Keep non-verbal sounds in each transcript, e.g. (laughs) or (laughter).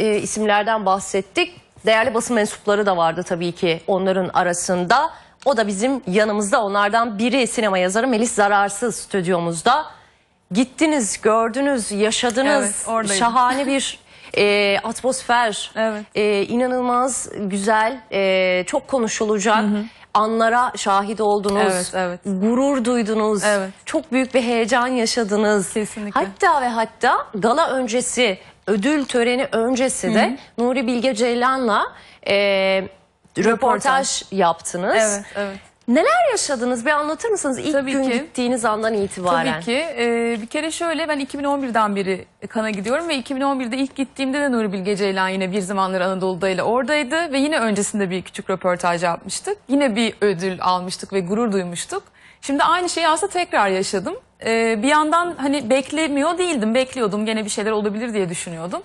e, isimlerden bahsettik. Değerli basın mensupları da vardı tabii ki onların arasında. O da bizim yanımızda onlardan biri sinema yazarı Melis Zararsız stüdyomuzda. Gittiniz, gördünüz, yaşadınız. Evet. Şahane bir (laughs) e, atmosfer. Evet. E, inanılmaz güzel, e, çok konuşulacak anlara şahit oldunuz. Evet, evet. Gurur duydunuz. Evet. Çok büyük bir heyecan yaşadınız. Kesinlikle. Hatta ve hatta gala öncesi, ödül töreni öncesi de Nuri Bilge Ceylan'la e, röportaj yaptınız. Evet, evet. Neler yaşadınız bir anlatır mısınız ilk Tabii gün ki. gittiğiniz andan itibaren? Tabii ki. Ee, bir kere şöyle ben 2011'den beri Kan'a gidiyorum ve 2011'de ilk gittiğimde de Nuri Bilge Ceylan yine bir zamanlar Anadolu'da ile oradaydı ve yine öncesinde bir küçük röportaj yapmıştık. Yine bir ödül almıştık ve gurur duymuştuk. Şimdi aynı şeyi aslında tekrar yaşadım. Ee, bir yandan hani beklemiyor değildim, bekliyordum gene bir şeyler olabilir diye düşünüyordum.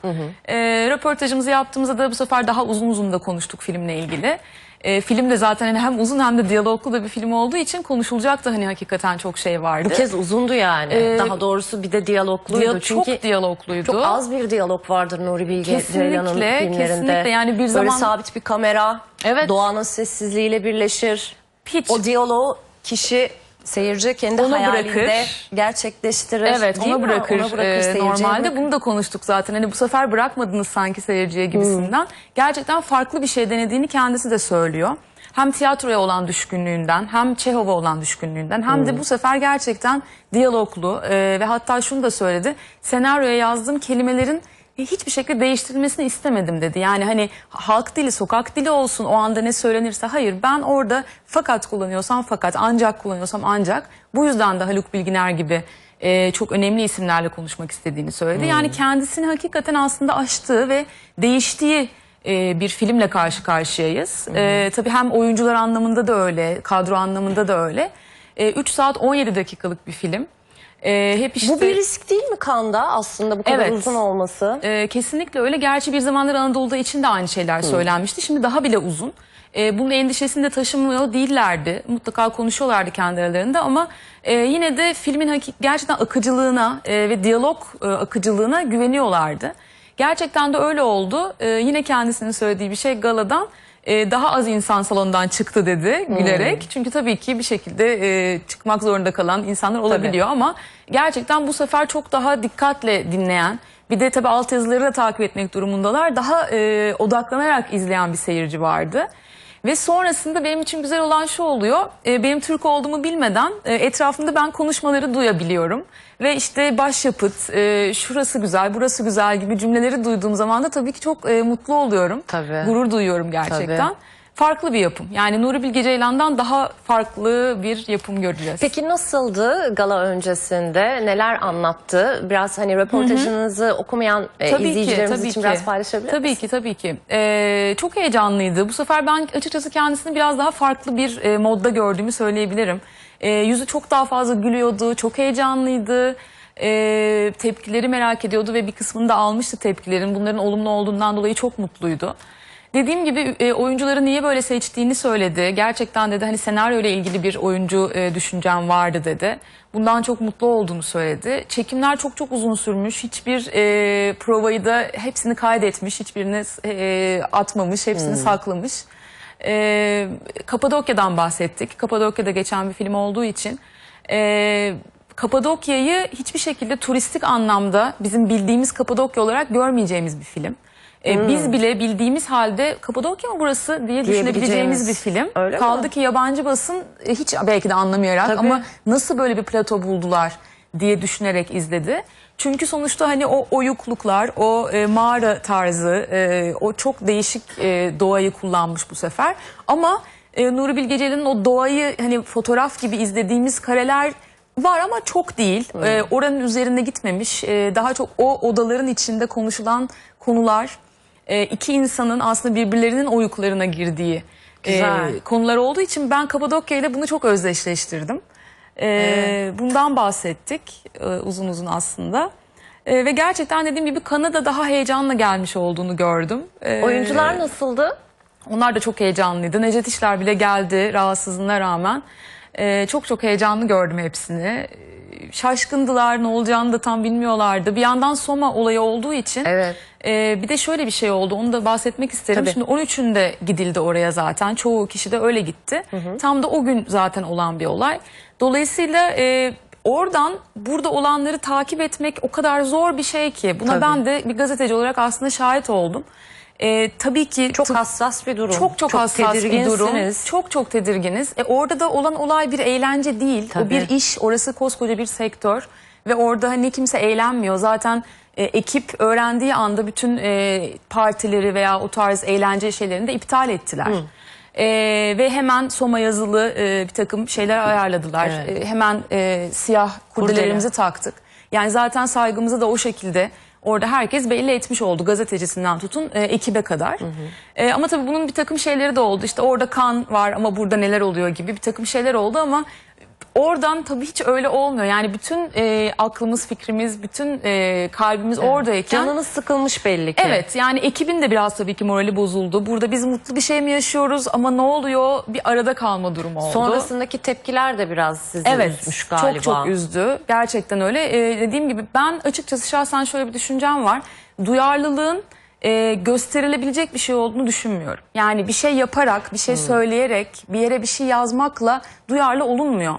Ee, röportajımızı yaptığımızda da bu sefer daha uzun uzun da konuştuk filmle ilgili. Ee, film de zaten hani hem uzun hem de diyaloglu da bir film olduğu için konuşulacak da hani hakikaten çok şey vardı. Bu kez uzundu yani. Ee, Daha doğrusu bir de diyalogluydu. Diyal- Çünkü çok diyalogluydu. çok az bir diyalog vardır Nuri Bilge Ceylan'ın filmlerinde. kesinlikle. Yani bir Böyle zaman- sabit bir kamera, Evet. doğanın sessizliğiyle birleşir. Hiç. O diyaloğu kişi seyirci kendi Ona hayalinde bırakır. gerçekleştirir. Evet ona bırakır, Ona bırakır e, normalde. bırakır. Bunu da konuştuk zaten. Hani bu sefer bırakmadınız sanki seyirciye gibisinden. Gerçekten farklı bir şey denediğini kendisi de söylüyor. Hem tiyatroya olan düşkünlüğünden hem Çehov'a olan düşkünlüğünden hem de bu sefer gerçekten diyaloglu e, ve hatta şunu da söyledi. Senaryoya yazdığım kelimelerin hiçbir şekilde değiştirilmesini istemedim dedi. Yani hani halk dili, sokak dili olsun o anda ne söylenirse hayır ben orada fakat kullanıyorsam fakat ancak kullanıyorsam ancak bu yüzden de Haluk Bilginer gibi e, çok önemli isimlerle konuşmak istediğini söyledi. Yani kendisini hakikaten aslında aştığı ve değiştiği e, bir filmle karşı karşıyayız. E, tabii hem oyuncular anlamında da öyle, kadro anlamında da öyle. E, 3 saat 17 dakikalık bir film. E, hep işte Bu bir risk değil mi Kanda aslında bu kadar Evet. uzun olması? e, kesinlikle öyle. Gerçi bir zamanlar Anadolu'da için de aynı şeyler söylenmişti. Şimdi daha bile uzun. E, bunun endişesini de taşımıyor değillerdi. Mutlaka konuşuyorlardı kendi aralarında ama e, yine de filmin gerçekten akıcılığına e, ve diyalog e, akıcılığına güveniyorlardı. Gerçekten de öyle oldu. E, yine kendisinin söylediği bir şey galadan e, daha az insan salondan çıktı dedi gülerek. Çünkü tabii ki bir şekilde e, çıkmak zorunda kalan insanlar olabiliyor ama gerçekten bu sefer çok daha dikkatle dinleyen bir de tabii altyazıları da takip etmek durumundalar. Daha e, odaklanarak izleyen bir seyirci vardı. Ve sonrasında benim için güzel olan şu oluyor. e, benim Türk olduğumu bilmeden e, etrafımda ben konuşmaları duyabiliyorum. Ve işte başyapıt, e, şurası güzel, burası güzel gibi cümleleri duyduğum zaman da tabii ki çok e, mutlu oluyorum. Tabii. Gurur duyuyorum gerçekten. Tabii. Farklı bir yapım. Yani Nuri Bilge Ceylan'dan daha farklı bir yapım göreceğiz. Peki nasıldı gala öncesinde? Neler anlattı? Biraz hani röportajınızı okumayan e, izleyicilerimiz için biraz paylaşabilir Tabii ki tabii ki. Ee, çok heyecanlıydı. Bu sefer ben açıkçası kendisini biraz daha farklı bir e, modda gördüğümü söyleyebilirim. Ee, yüzü çok daha fazla gülüyordu, çok heyecanlıydı. Ee, tepkileri merak ediyordu ve bir kısmını da almıştı tepkilerin. Bunların olumlu olduğundan dolayı çok mutluydu. Dediğim gibi e, oyuncuları niye böyle seçtiğini söyledi. Gerçekten dedi hani senaryo ile ilgili bir oyuncu e, düşüncem vardı dedi. Bundan çok mutlu olduğunu söyledi. Çekimler çok çok uzun sürmüş. Hiçbir e, provayı da hepsini kaydetmiş. Hiçbirini e, atmamış. Hepsini saklamış. E, Kapadokya'dan bahsettik. Kapadokya'da geçen bir film olduğu için. E, Kapadokya'yı hiçbir şekilde turistik anlamda bizim bildiğimiz Kapadokya olarak görmeyeceğimiz bir film. E, Biz bile bildiğimiz halde Kapadokya mı burası diye düşünebileceğimiz bir film. Öyle mi? Kaldı ki yabancı basın e, hiç belki de anlamayarak Tabii. ama nasıl böyle bir plato buldular diye düşünerek izledi. Çünkü sonuçta hani o oyukluklar, o e, mağara tarzı, e, o çok değişik e, doğayı kullanmış bu sefer. Ama e, Nuri Bilge Ceylan'ın o doğayı hani fotoğraf gibi izlediğimiz kareler var ama çok değil. E, oranın üzerinde gitmemiş. E, daha çok o odaların içinde konuşulan konular, e, iki insanın aslında birbirlerinin oyuklarına girdiği e, konular olduğu için ben Kapadokya ile bunu çok özdeşleştirdim. E, Bundan bahsettik e, uzun uzun aslında. E, ve gerçekten dediğim gibi Kanada daha heyecanla gelmiş olduğunu gördüm. E, Oyuncular nasıldı? onlar da çok heyecanlıydı. Necdet İşler bile geldi rahatsızlığına rağmen. E, çok çok heyecanlı gördüm hepsini. Şaşkındılar ne olacağını da tam bilmiyorlardı. Bir yandan Soma olayı olduğu için Evet. e, bir de şöyle bir şey oldu onu da bahsetmek isterim. Tabii. Şimdi 13'ünde gidildi oraya zaten çoğu kişi de öyle gitti. Tam da o gün zaten olan bir olay. Dolayısıyla e, oradan burada olanları takip etmek o kadar zor bir şey ki. Buna Tabii. ben de bir gazeteci olarak aslında şahit oldum. E, tabii ki Çok hassas bir durum. çok çok, hassas bir durum. Çok çok tedirginiz. E, orada da olan olay bir eğlence değil. Tabii. O bir iş. Orası koskoca bir sektör. Ve orada hani kimse eğlenmiyor. Zaten e, ekip öğrendiği anda bütün e, partileri veya o tarz eğlence şeylerini de iptal ettiler. E, ve hemen Soma yazılı e, bir takım şeyler ayarladılar. Evet. E, hemen e, siyah kurdelerimizi taktık. Yani zaten saygımızı da o şekilde orada herkes belli etmiş oldu gazetecisinden tutun e, ekibe kadar. E, ama tabii bunun bir takım şeyleri de oldu. İşte orada kan var ama burada neler oluyor gibi bir takım şeyler oldu ama oradan tabii hiç öyle olmuyor. Yani bütün e, aklımız, fikrimiz, bütün e, kalbimiz oradayken Canınız sıkılmış belli ki. Evet yani ekibin de biraz tabii ki morali bozuldu. Burada biz mutlu bir şey mi yaşıyoruz ama ne oluyor bir arada kalma durumu oldu. Sonrasındaki tepkiler de biraz sizi Evet üzmüş galiba. çok çok üzdü. Gerçekten öyle. Ee, dediğim gibi ben açıkçası şahsen şöyle bir düşüncem var. Duyarlılığın e, gösterilebilecek bir şey olduğunu düşünmüyorum. Yani bir şey yaparak, bir şey söyleyerek, bir yere bir şey yazmakla duyarlı olunmuyor.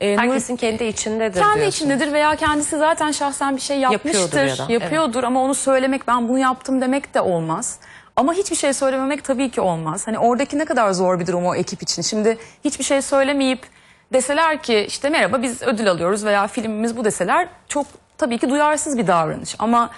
Nuri- Herkesin kendi içindedir kendi diyorsun. içindedir veya kendisi zaten şahsen bir şey yapmıştır, Yapıyordur ya da, yapıyordur ama onu söylemek ben bunu yaptım demek de olmaz. Ama hiçbir şey söylememek tabii ki olmaz. Hani oradaki ne kadar zor bir durum o ekip için. Şimdi hiçbir şey söylemeyip deseler ki işte merhaba biz ödül alıyoruz veya filmimiz bu deseler çok tabii ki duyarsız bir davranış. Ama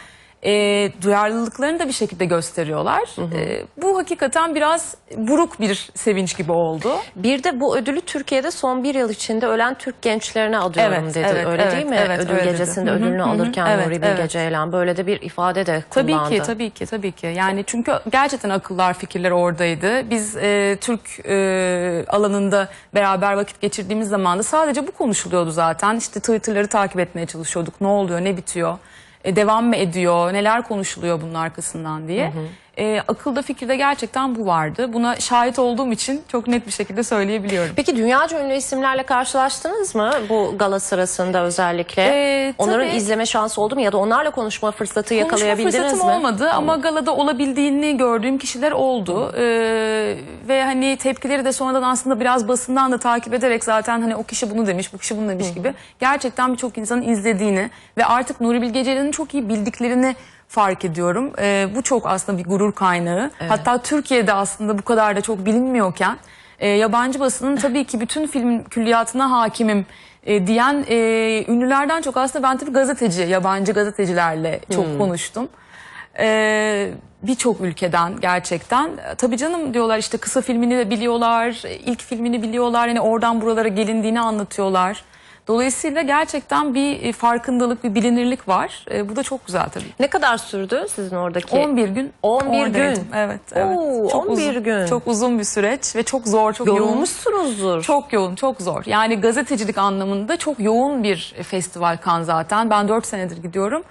e, duyarlılıklarını da bir şekilde gösteriyorlar. E, bu hakikaten biraz buruk bir sevinç gibi oldu. Bir de bu ödülü Türkiye'de son bir yıl içinde ölen Türk gençlerine adıyorum Evet, dedi. evet, öyle evet, değil mi? evet, Ödül öyle dedi. gecesinde Hı hı, ödülünü hı hı. alırken Evet, Nuri Bilge evet. Ceylan böyle de bir ifade de Tabii kullandı. ki, tabii ki, tabii ki. Yani çünkü gerçekten akıllar, fikirler oradaydı. Biz e, Türk e, alanında beraber vakit geçirdiğimiz zaman da sadece bu konuşuluyordu zaten. İşte Twitter'ları takip etmeye çalışıyorduk. Ne oluyor, ne bitiyor, e, devam mı ediyor, neler konuşuluyor bunun arkasından diye. E, akılda, fikirde gerçekten bu vardı. Buna şahit olduğum için çok net bir şekilde söyleyebiliyorum. Peki dünyaca ünlü isimlerle karşılaştınız mı bu gala sırasında özellikle? Ee, Onların tabii. izleme şansı oldu mu ya da onlarla konuşma fırsatı Konuşma yakalayabildiniz fırsatım mi? olmadı ama galada olabildiğini gördüğüm kişiler oldu. Ee, ve hani tepkileri de sonradan aslında biraz basından da takip ederek zaten hani o kişi bunu demiş, bu kişi bunu demiş gibi gerçekten birçok insanın izlediğini ve artık Nuri Bilge Ceylan'ın çok iyi bildiklerini fark ediyorum. Ee, bu çok aslında bir gurur kaynağı. Hatta Türkiye'de aslında bu kadar da çok bilinmiyorken e, yabancı basının (laughs) tabii ki bütün film külliyatına hakimim e, diyen e, ünlülerden çok aslında ben tabii gazeteci, yabancı gazetecilerle çok konuştum. E, Birçok ülkeden gerçekten. E, Tabii canım diyorlar işte kısa filmini de biliyorlar, e, ilk filmini biliyorlar. Yani oradan buralara gelindiğini anlatıyorlar. Dolayısıyla gerçekten bir e, farkındalık, bir bilinirlik var. E, bu da çok güzel tabii. Ne kadar sürdü sizin oradaki? 11 gün 11 gün. oradaydım. Evet, evet. Oo, Çok 11 uzun, gün. Çok uzun bir süreç ve çok zor, çok yoğun. Yorulmuşsunuzdur. Çok yoğun, çok zor. Yani gazetecilik anlamında çok yoğun bir festival kan zaten. Ben 4 senedir gidiyorum.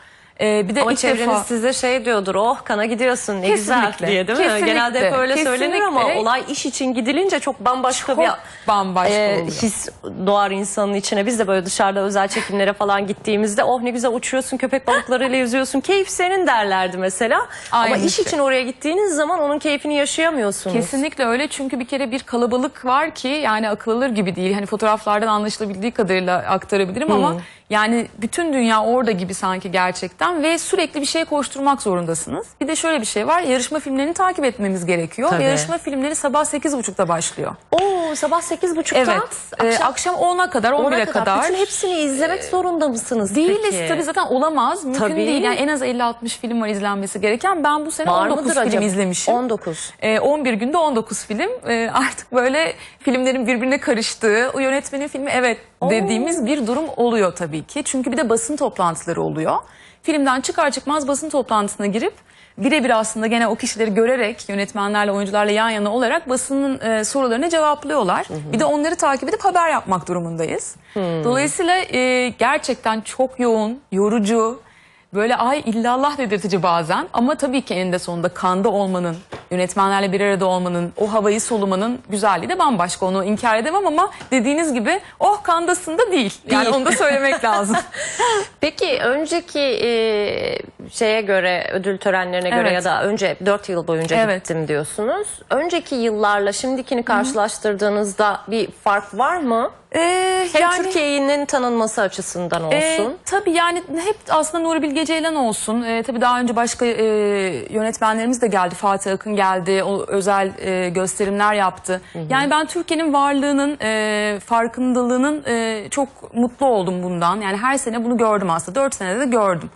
Ee, bir de Ama ilk çevreniz defa... size şey diyordur, oh kana gidiyorsun ne güzel Kesinlikle, diye değil mi? kesinlikle, Genelde hep öyle söylenir ama kesinlikle. olay iş için gidince çok bambaşka Çok bir bambaşka e, oluyor. his doğar insanın içine. Biz de böyle dışarıda özel çekimlere falan gittiğimizde oh ne güzel uçuyorsun köpek balıklarıyla yüzüyorsun keyif senin derlerdi mesela. Ama Aynı iş şey. için oraya gittiğiniz zaman onun keyfini yaşayamıyorsunuz. Kesinlikle öyle çünkü bir kere bir kalabalık var ki yani akıl alır gibi değil. Hani fotoğraflardan anlaşılabildiği kadarıyla aktarabilirim ama yani bütün dünya orada gibi sanki gerçekten ve sürekli bir şeye koşturmak zorundasınız. Bir de şöyle bir şey var yarışma filmlerini takip etmemiz gerekiyor. Tabii. Yarışma filmleri sabah 8.30'da başlıyor. Oo sabah 8.30'dan Evet. Akşam akşam 10'a kadar 11'e 10'a kadar. kadar. Bütün hepsini izlemek zorunda mısınız Değiliz peki? tabii zaten olamaz. Mümkün Tabii. değil. Yani en az 50-60 film var izlenmesi gereken. Ben bu sene Var 19 mıdır film acaba? izlemişim. 19. Ee, 11 günde 19 film. Ee, artık böyle filmlerin birbirine karıştığı, o yönetmenin filmi evet dediğimiz bir durum oluyor tabii ki. Çünkü bir de basın toplantıları oluyor. Filmden çıkar çıkmaz basın toplantısına girip birebir aslında gene o kişileri görerek yönetmenlerle oyuncularla yan yana olarak basının e, sorularını cevaplıyorlar. Bir de onları takip edip haber yapmak durumundayız. Dolayısıyla e, gerçekten çok yoğun, yorucu, böyle ay illallah dedirtici bazen ama tabii ki eninde sonunda kanda olmanın yönetmenlerle bir arada olmanın, o havayı solumanın güzelliği de bambaşka. Onu inkar edemem ama dediğiniz gibi oh kandasında değil. Yani Değil. onu da söylemek lazım. (laughs) Peki önceki e, şeye göre ödül törenlerine göre Evet. ya da önce 4 yıl boyunca Evet. gittim diyorsunuz. Önceki yıllarla şimdikini karşılaştırdığınızda bir fark var mı? Ee, Hem yani- Türkiye'nin tanınması açısından olsun. Ee, tabii yani hep aslında Nuri Bilge Ceylan olsun. Ee, tabii daha önce başka e, yönetmenlerimiz de geldi. Fatih Akın geldi. O özel e, gösterimler yaptı. Yani ben Türkiye'nin varlığının, e, farkındalığının e, çok mutlu oldum bundan. Yani her sene bunu gördüm aslında. Dört senede de gördüm.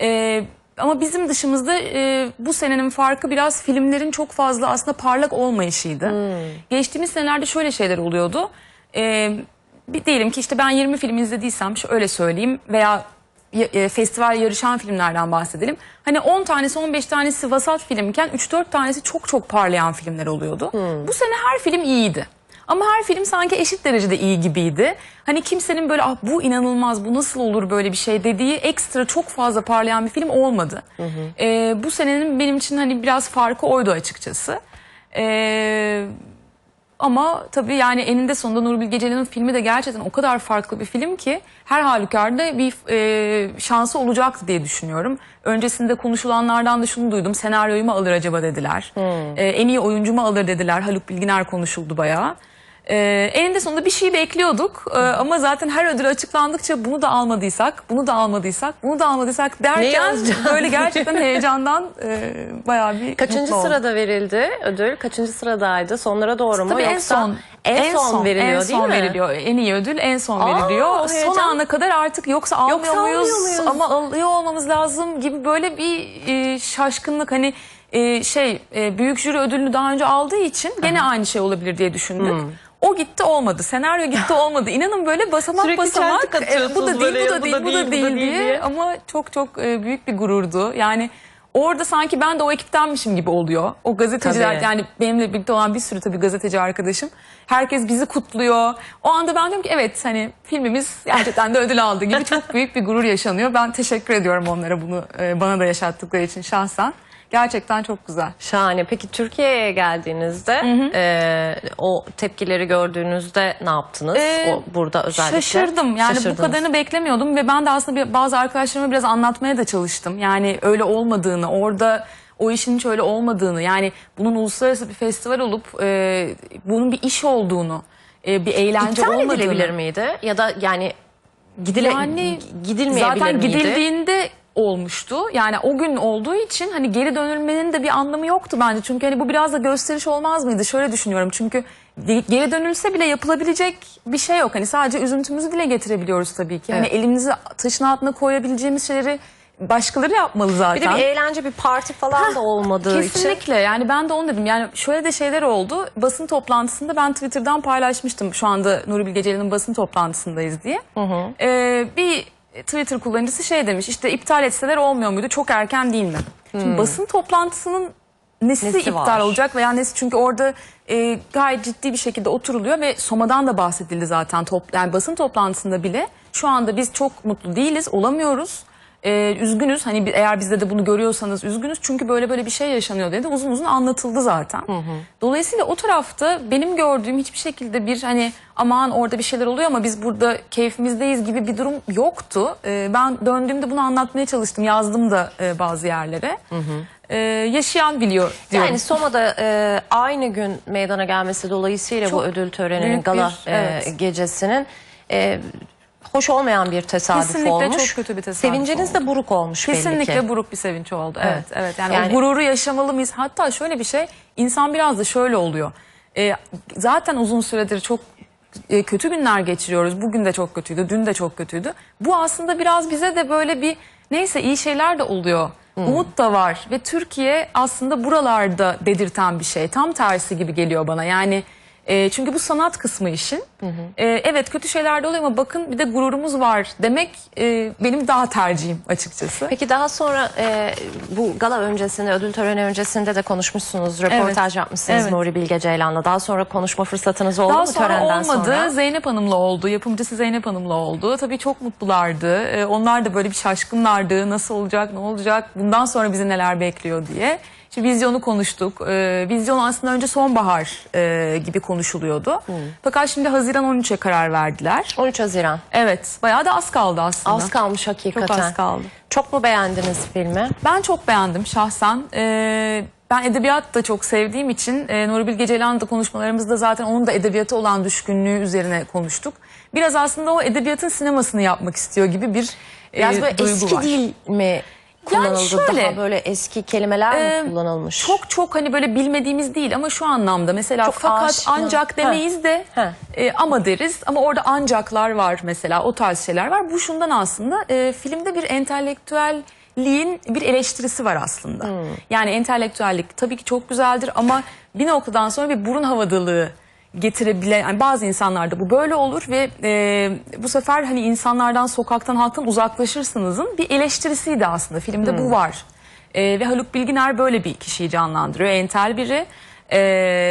Ee, ama bizim dışımızda e, bu senenin farkı biraz filmlerin çok fazla aslında parlak olmayışıydı. Geçtiğimiz senelerde şöyle şeyler oluyordu. Ee, bir diyelim ki işte ben 20 film izlediysem şöyle söyleyeyim veya ya- e, festival yarışan filmlerden bahsedelim. Hani 10 tanesi 15 tanesi vasat filmken 3-4 tanesi çok çok parlayan filmler oluyordu. Bu sene her film iyiydi. Ama her film sanki eşit derecede iyi gibiydi. Hani kimsenin böyle ah bu inanılmaz bu nasıl olur böyle bir şey dediği ekstra çok fazla parlayan bir film olmadı. Ee, bu senenin benim için hani biraz farkı oydu açıkçası. Ee, ama tabii yani eninde sonunda Nuri Bilge Ceylan'ın filmi de gerçekten o kadar farklı bir film ki her halükarda bir e, şansı olacaktı diye düşünüyorum. Öncesinde konuşulanlardan da şunu duydum. Senaryoyu mu alır acaba dediler. E, en iyi oyuncu mu alır dediler. Haluk Bilginer konuşuldu bayağı. E, eninde sonunda bir şey bekliyorduk E, ama zaten her ödül açıklandıkça bunu da almadıysak, bunu da almadıysak, bunu da almadıysak derken böyle gerçekten heyecandan e, bayağı bir Kaçıncı mutlu sırada verildi ödül? Kaçıncı sıradaydı? Sonlara doğru mu? Tabii en Yoksa son en, son, veriliyor en değil son mi? veriliyor. En iyi ödül en son Aa, veriliyor. Son ana kadar artık yoksa almıyor Yoksa almıyor muyuz? muyuz? Ama alıyor olmamız lazım gibi böyle bir e, şaşkınlık hani e, şey e, büyük jüri ödülünü daha önce aldığı için gene aynı şey olabilir diye düşündük. Hmm. O gitti olmadı. Senaryo gitti (laughs) olmadı. İnanın böyle basamak Sürekli basamak e, bu da değil, bu da değil, bu da değil, diye. diye. Ama çok çok e, büyük bir gururdu. Yani orada sanki ben de o ekiptenmişim gibi oluyor. O gazeteciler Tabii. yani benimle birlikte olan bir sürü tabii gazeteci arkadaşım. Herkes bizi kutluyor. O anda ben diyorum ki evet hani filmimiz gerçekten de ödül aldı gibi çok büyük bir gurur yaşanıyor. Ben teşekkür ediyorum onlara bunu e, bana da yaşattıkları için şahsen. Gerçekten çok güzel. Şahane. Peki Türkiye'ye geldiğinizde e, o tepkileri gördüğünüzde ne yaptınız? Ee, o burada özellikle. Şaşırdım yani bu kadarını beklemiyordum ve ben de aslında bazı arkadaşlarıma biraz anlatmaya da çalıştım. Yani öyle olmadığını orada o işin hiç öyle olmadığını yani bunun uluslararası bir festival olup e, bunun bir iş olduğunu e, bir eğlence İptal olmadığını. edilebilir miydi? Ya da yani gidile, Yani gidilmeyebilir zaten miydi? gidildiğinde olmuştu. Yani o gün olduğu için hani geri dönülmenin de bir anlamı yoktu bence. Çünkü hani bu biraz da gösteriş olmaz mıydı? Şöyle düşünüyorum. Çünkü ge- geri dönülse bile yapılabilecek bir şey yok. Hani sadece üzüntümüzü dile getirebiliyoruz tabii ki. Hani Evet. elimizi taşın altına koyabileceğimiz şeyleri başkaları yapmalı Bir zaten. de bir eğlence bir parti falan da olmadığı için. Kesinlikle yani ben de onu dedim yani şöyle de şeyler oldu basın toplantısında ben Twitter'dan paylaşmıştım şu anda Nuri Bilge Ceylan'ın basın toplantısındayız diye. Ee, bir Twitter kullanıcısı şey demiş işte iptal etseler olmuyor muydu çok erken değil mi? Şimdi basın toplantısının nesi, Nesi iptal var? olacak veya nesi çünkü orada e, gayet ciddi bir şekilde oturuluyor ve Soma'dan da bahsedildi zaten top, yani basın toplantısında bile şu anda biz çok mutlu değiliz olamıyoruz. Ee, üzgünüz hani eğer bizde de bunu görüyorsanız üzgünüz çünkü böyle böyle bir şey yaşanıyor dedi uzun uzun anlatıldı zaten. Dolayısıyla o tarafta benim gördüğüm hiçbir şekilde bir hani aman orada bir şeyler oluyor ama biz burada keyfimizdeyiz gibi bir durum yoktu. Ee, ben döndüğümde bunu anlatmaya çalıştım yazdım da e, bazı yerlere. Ee, yaşayan biliyor diyorum. Yani Soma'da e, aynı gün meydana gelmesi dolayısıyla bu ödül töreninin büyük gala bir- e, evet. gecesinin e, hoş olmayan bir tesadüf Kesinlikle olmuş. çok kötü bir tesadüf Sevinciniz de buruk olmuş belli ki. Kesinlikle buruk bir sevinç oldu. Evet, Evet. evet. Yani, Yani- o gururu yaşamalı mıyız? Hatta şöyle bir şey, insan biraz da şöyle oluyor. Ee, zaten uzun süredir çok e, kötü günler geçiriyoruz. Bugün de çok kötüydü, dün de çok kötüydü. Bu aslında biraz bize de böyle bir neyse iyi şeyler de oluyor. Umut da var ve Türkiye aslında buralarda dedirten bir şey. Tam tersi gibi geliyor bana. Yani e, çünkü bu sanat kısmı işin. E, evet kötü şeyler de oluyor ama bakın bir de gururumuz var demek e, benim daha tercihim açıkçası. Peki daha sonra e, bu gala öncesinde, ödül töreni öncesinde de konuşmuşsunuz, röportaj yapmışsınız Evet. Nuri Bilge Ceylan'la. Daha sonra konuşma fırsatınız oldu Daha mu sonra törenden olmadı. sonra? Zeynep Hanım'la oldu. Yapımcısı Zeynep Hanım'la oldu. Tabii çok mutlulardı. Ee, onlar da böyle bir şaşkınlardı. Nasıl olacak, ne olacak? Bundan sonra bizi neler bekliyor diye. İşte vizyonu konuştuk. Ee, vizyon aslında önce sonbahar e, gibi konuşuluyordu. Fakat şimdi Haziran 13'e karar verdiler. 13 Haziran. Evet, bayağı da az kaldı aslında. Az kalmış hakikaten. Çok az kaldı. Çok mu beğendiniz filmi? Ben çok beğendim şahsen. Ee, ben edebiyat da çok sevdiğim için e, Nuri Bilge Ceylan'la da konuşmalarımızda zaten onun da edebiyata olan düşkünlüğü üzerine konuştuk. Biraz aslında o edebiyatın sinemasını yapmak istiyor gibi bir e, Biraz böyle duygu eski var. dil mi kullanıldı? şöyle, Daha böyle eski kelimeler Ee, mi kullanılmış? Çok çok hani böyle bilmediğimiz değil ama şu anlamda mesela Çok fakat aşina. ancak demeyiz de Ha. e, ama deriz ama orada ancaklar var mesela o tarz şeyler var. Bu şundan aslında e, filmde bir entelektüelliğin bir eleştirisi var aslında. Hmm. Yani entelektüellik tabii ki çok güzeldir ama bir noktadan sonra bir burun havadılığı getirebilen yani bazı insanlarda bu böyle olur ve e, bu sefer hani insanlardan sokaktan halktan uzaklaşırsınızın bir eleştirisiydi aslında filmde Hmm. bu var. E, ve Haluk Bilginer böyle bir kişiyi canlandırıyor. Entel biri e,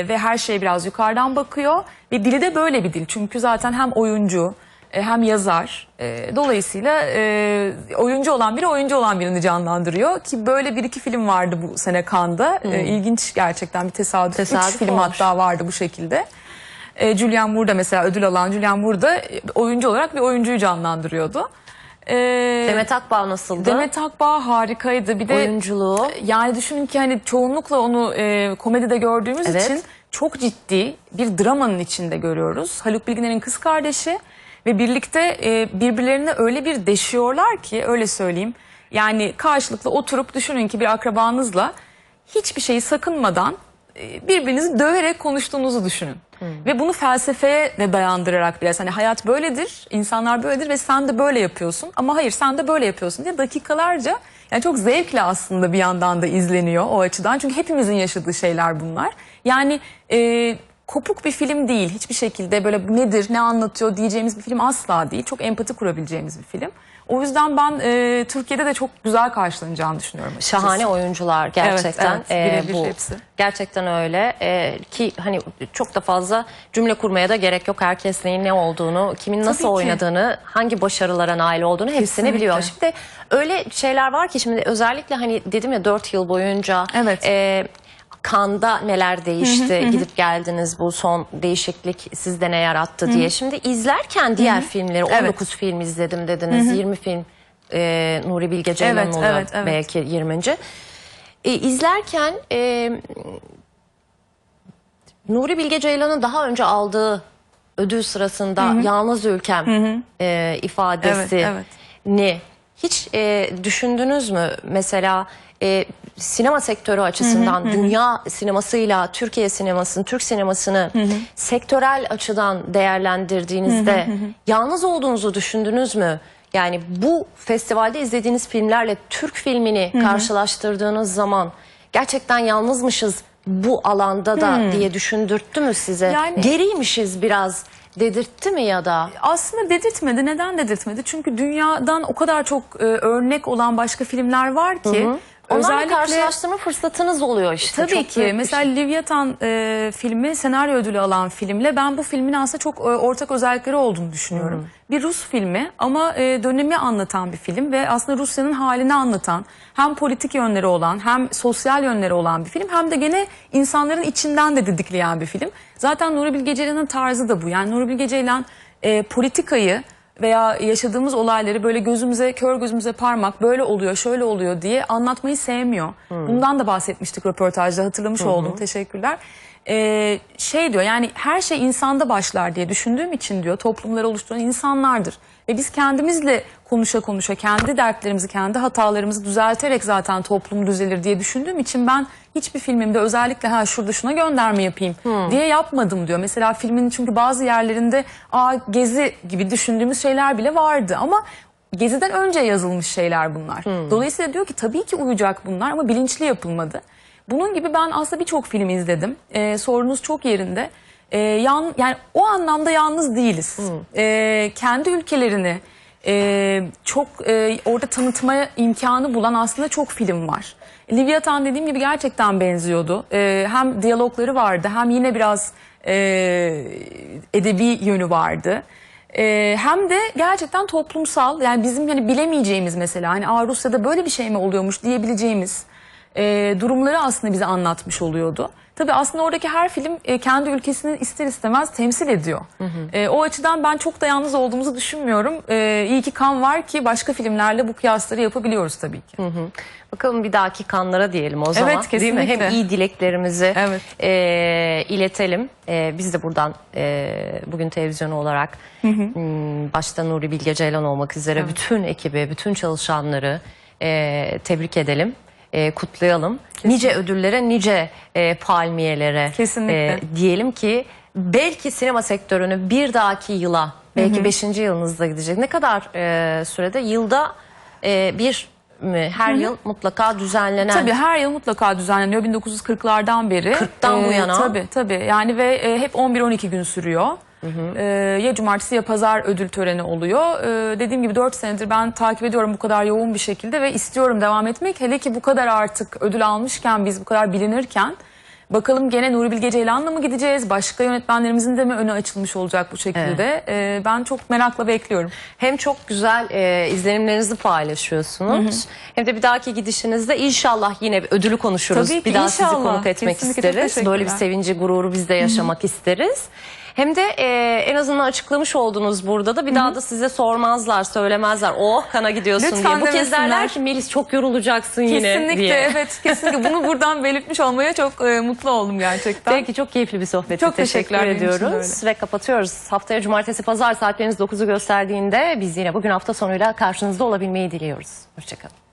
ve her şeye biraz yukarıdan bakıyor. Ve dili de böyle bir dil. Çünkü zaten hem oyuncu e, hem yazar. E, dolayısıyla e, oyuncu olan biri oyuncu olan birini canlandırıyor. Ki böyle bir iki film vardı bu sene Cannes'da. E, ilginç gerçekten bir tesadüf. Tesadüf Üç film olmuş. hatta vardı bu şekilde. E, Julian Moore da mesela ödül alan Julian Moore da oyuncu olarak bir oyuncuyu canlandırıyordu. E, Demet Akbağ nasıldı? Demet Akbağ harikaydı. Bir de Oyunculuğu. yani düşünün ki hani çoğunlukla onu e, komedide gördüğümüz Evet. için çok ciddi bir dramanın içinde görüyoruz. Haluk Bilginer'in kız kardeşi ve birlikte e, birbirlerine öyle bir deşiyorlar ki öyle söyleyeyim. Yani karşılıklı oturup düşünün ki bir akrabanızla hiçbir şeyi sakınmadan e, birbirinizi döverek konuştuğunuzu düşünün. Ve bunu felsefeye de dayandırarak biraz hani hayat böyledir, insanlar böyledir ve sen de böyle yapıyorsun ama hayır sen de böyle yapıyorsun diye dakikalarca yani çok zevkle aslında bir yandan da izleniyor o açıdan. Çünkü hepimizin yaşadığı şeyler bunlar. Yani e, kopuk bir film değil hiçbir şekilde böyle nedir ne anlatıyor diyeceğimiz bir film asla değil. Çok empati kurabileceğimiz bir film. O yüzden ben e, Türkiye'de de çok güzel karşılanacağını düşünüyorum. açıkçası. Şahane oyuncular gerçekten. Evet, evet, birebir bu hepsi. gerçekten öyle Ee, ki hani çok da fazla cümle kurmaya da gerek yok. Herkes neyin ne olduğunu, kimin nasıl ki. oynadığını, hangi başarılara nail olduğunu hepsini Kesinlikle. biliyor. Şimdi öyle şeyler var ki şimdi özellikle hani dedim ya 4 yıl boyunca Evet. e, Kanda neler değişti gidip geldiniz bu son değişiklik sizde ne yarattı diye. Şimdi izlerken diğer filmleri 19 Evet. film izledim dediniz 20 film e, Nuri Bilge Ceylan Evet, evet, evet. belki 20. E, izlerken e, Nuri Bilge Ceylan'ın daha önce aldığı ödül sırasında Yalnız Ülkem e, ifadesini Evet, evet. Hiç e, düşündünüz mü? Mesela e, sinema sektörü açısından dünya sinemasıyla Türkiye sinemasını, Türk sinemasını sektörel açıdan değerlendirdiğinizde yalnız olduğunuzu düşündünüz mü? Yani bu festivalde izlediğiniz filmlerle Türk filmini karşılaştırdığınız zaman gerçekten yalnızmışız bu alanda da diye düşündürttü mü size? Yani- Geriymişiz biraz dedirtti mi ya da? Aslında dedirtmedi. Neden dedirtmedi? Çünkü dünyadan o kadar çok e, örnek olan başka filmler var ki. Onlarla karşılaştırma fırsatınız oluyor işte. Tabii Çok ki. bir Mesela şey. Livyatan e, filmi senaryo ödülü alan filmle ben bu filmin aslında çok e, ortak özellikleri olduğunu düşünüyorum. Bir Rus filmi ama e, dönemi anlatan bir film ve aslında Rusya'nın halini anlatan hem politik yönleri olan hem sosyal yönleri olan bir film hem de gene insanların içinden de didikleyen bir film. Zaten Nuri Bilge Ceylan'ın tarzı da bu. Yani Nuri Bilge Ceylan e, politikayı veya yaşadığımız olayları böyle gözümüze kör gözümüze parmak böyle oluyor şöyle oluyor diye anlatmayı sevmiyor. Bundan da bahsetmiştik röportajda hatırlamış oldum teşekkürler. Ee, şey diyor yani her şey insanda başlar diye düşündüğüm için diyor toplumları oluşturan insanlardır. Ve biz kendimizle konuşa konuşa kendi dertlerimizi kendi hatalarımızı düzelterek zaten toplum düzelir diye düşündüğüm için ben hiçbir filmimde özellikle ha şurada şuna gönderme yapayım diye yapmadım diyor. Mesela filmin çünkü bazı yerlerinde aa gezi gibi düşündüğümüz şeyler bile vardı ama Gezi'den önce yazılmış şeyler bunlar. Dolayısıyla diyor ki tabii ki uyacak bunlar ama bilinçli yapılmadı. Bunun gibi ben aslında birçok film izledim. Ee, sorunuz çok yerinde. Ee, yan, yani o anlamda yalnız değiliz. Ee, kendi ülkelerini e, çok e, orada tanıtmaya imkanı bulan aslında çok film var. Livyatan dediğim gibi gerçekten benziyordu. Ee, hem diyalogları vardı hem yine biraz e, edebi yönü vardı. Ee, hem de gerçekten toplumsal yani bizim hani bilemeyeceğimiz mesela hani Aa, Rusya'da böyle bir şey mi oluyormuş diyebileceğimiz e, durumları aslında bize anlatmış oluyordu. Tabii aslında oradaki her film e, kendi ülkesini ister istemez temsil ediyor. E, o açıdan ben çok da yalnız olduğumuzu düşünmüyorum. E, iyi ki kan var ki başka filmlerle bu kıyasları yapabiliyoruz tabii ki. Bakalım bir dahaki kanlara diyelim o zaman. Evet, Değil mi? Hem kesinlikle. iyi dileklerimizi Evet. e, iletelim. E, biz de buradan e, bugün televizyonu olarak m, başta Nuri Bilge Ceylan olmak üzere bütün ekibi, bütün çalışanları e, tebrik edelim. E, kutlayalım. Nice ödüllere, nice e, palmiyelere Kesinlikle. e, diyelim ki belki sinema sektörünü bir dahaki yıla, belki beşinci yılınızda gidecek. Ne kadar e, sürede? Yılda e, bir mi? Her yıl mutlaka düzenlenen. Tabii her yıl mutlaka düzenleniyor 1940'lardan beri. 40'tan bu yana. Tabii tabii yani ve e, hep 11-12 gün sürüyor. E, ya cumartesi ya pazar ödül töreni oluyor. E, dediğim gibi 4 senedir ben takip ediyorum bu kadar yoğun bir şekilde ve istiyorum devam etmek. Hele ki bu kadar artık ödül almışken biz bu kadar bilinirken bakalım gene Nuri Bilge Ceylan'la mı gideceğiz? Başka yönetmenlerimizin de mi önü açılmış olacak bu şekilde? E, ben çok merakla bekliyorum. Hem çok güzel e, izlenimlerinizi paylaşıyorsunuz. Hem de bir dahaki gidişinizde inşallah yine bir ödülü konuşuruz. Tabii ki, bir daha sizi inşallah. konuk etmek Kesinlikle, isteriz. Böyle bir sevinci, gururu biz de yaşamak isteriz. Hem de e, en azından açıklamış oldunuz burada da bir daha da size sormazlar, söylemezler. Oh kana gidiyorsun Lütfen diye. Bu kez derler demesinler. ki Melis çok yorulacaksın yine Kesinlikle diye. evet kesinlikle bunu (laughs) buradan belirtmiş olmaya çok e, mutlu oldum gerçekten. Peki çok keyifli bir sohbet. Çok Teşekkür teşekkürler, benim için ediyoruz ve kapatıyoruz. Haftaya cumartesi pazar saatleriniz 9'u gösterdiğinde biz yine bugün hafta sonuyla karşınızda olabilmeyi diliyoruz. Hoşçakalın.